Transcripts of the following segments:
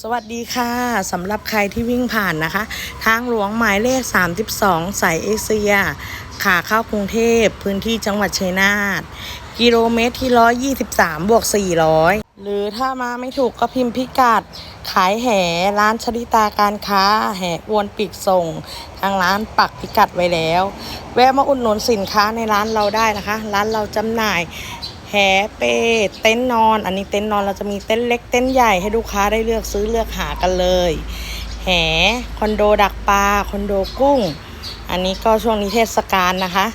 สวัสดีค่ะสำหรับใครที่วิ่งผ่านนะคะ ทางหลวงหมายเลข 32 สายเอเชีย ขาเข้ากรุงเทพพื้นที่จังหวัดชัยนาทกิโลเมตรที่ 123 บวก 400 หรือถ้ามาไม่ถูกก็พิมพ์พิกัด ขายแห่ร้านชลิตาการค้า แห่วนปีกส่ง ทางร้านปักพิกัดไว้แล้ว แวะมาอุดหนุนสินค้าในร้านเราได้นะคะ ร้านเราจำหน่าย เป้เต็นท์นอน อันนี้เต็นท์นอนเราจะมีเต็นท์เล็กเต็นท์ใหญ่ให้ลูกค้าได้เลือกซื้อเลือกหากันเลย แหคอนโดดักปลาคอนโดกุ้ง อันนี้ก็ช่วงนี้เทศกาลนะคะ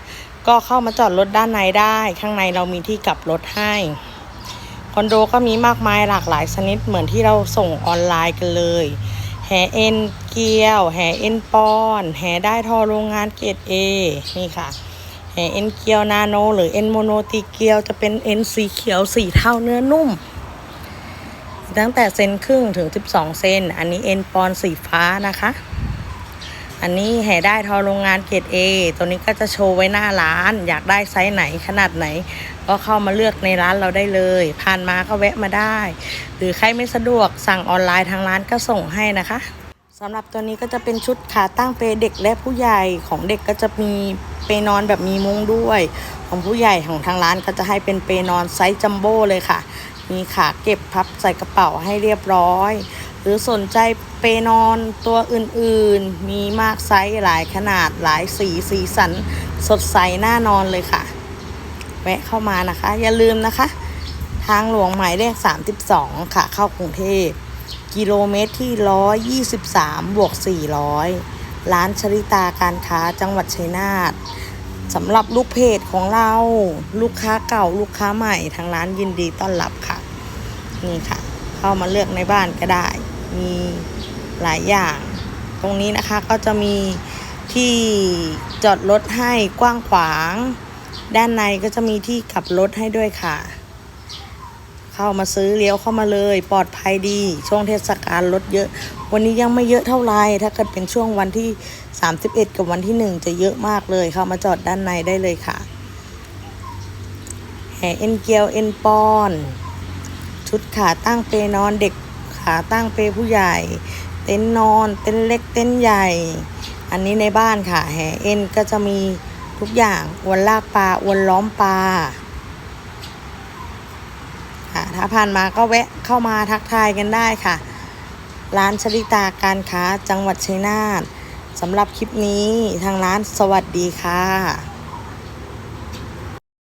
ก็เข้ามาจอดรถด้านในได้ ข้างในเรามีที่กลับรถให้คอนโดก็มีมากมายหลากหลายชนิดเหมือนที่เราส่งออนไลน์กันเลย แหเอ็นเกียว แหเอ็นปอน แหได้ทอโรงงานเกรดเอนี่ค่ะ เอ็นเกียวนาโน หรือเอ็นโมโนตีเกียวจะเป็นเอ็นสีเขียวสีเท่าเนื้อนุ่ม ตั้งแต่เซนครึ่งถึง 12 เซน อันนี้เอ็นปอนสีฟ้านะคะ อันนี้แห่ได้ทอโรงงานเกรดเอตัวนี้ก็จะโชว์ไว้หน้าร้าน อยากได้ไซส์ไหนขนาดไหน ก็เข้ามาเลือกในร้านเราได้เลย ผ่านมาก็แวะมาได้ หรือใครไม่สะดวกสั่งออนไลน์ทางร้านก็ส่งให้นะคะ สำหรับตัวนี้ก็จะเป็นชุดขาตั้งเปรย์เด็กและผู้ใหญ่ของเด็กก็จะมีเปรย์นอนแบบมีมุ้งด้วย ของผู้ใหญ่ของทางร้านก็จะให้เป็นเปรย์นอนไซส์จัมโบ้เลยค่ะ มีขาเก็บพับใส่กระเป๋าให้เรียบร้อย หรือสนใจเปรย์นอนตัวอื่นๆ มีมากไซส์หลายขนาดหลายสีสีสันสดใสน่านอนเลยค่ะ แวะเข้ามานะคะ อย่าลืมนะคะ ทางหลวงหมายเลข 32 ค่ะ เข้ากรุงเทพ กิโลเมตรที่ 123 บวก 400 ร้านชริตาการค้าจังหวัดชัยนาทสำหรับลูกเพจของเรา ลูกค้าเก่าลูกค้าใหม่ทางร้านยินดีต้อนรับค่ะ นี่ค่ะ เข้ามาเลือกในบ้านก็ได้ มีหลายอย่าง ตรงนี้นะคะก็จะมีที่จอดรถให้กว้างขวาง ด้านในก็จะมีที่ขับรถให้ด้วยค่ะ เข้ามาซื้อเลี้ยวเข้ามาเลย ปลอดภัยดี ช่วงเทศกาลรถเยอะ วันนี้ยังไม่เยอะเท่าไหร่ถ้าเกิดเป็นช่วงวันที่ 31 กับวันที่ 1 จะเยอะมากเลยเข้ามาจอดด้านในได้เลยค่ะแห่เอ็นเกียวเอ็นปอน ชุดขาตั้งเปนอนเด็กขาตั้งเปผู้ใหญ่ เต็นนอน เต็นเล็กเต็นใหญ่ อันนี้ในบ้านค่ะแห่เอ็นก็จะมีทุกอย่างอวนลากปลาอวนล้อมปลา ค่ะ ถ้าผ่านมาก็แวะเข้ามาทักทายกันได้ค่ะ ร้านชลิตาการค้าจังหวัดชัยนาทสำหรับคลิปนี้ทางร้านสวัสดีค่ะ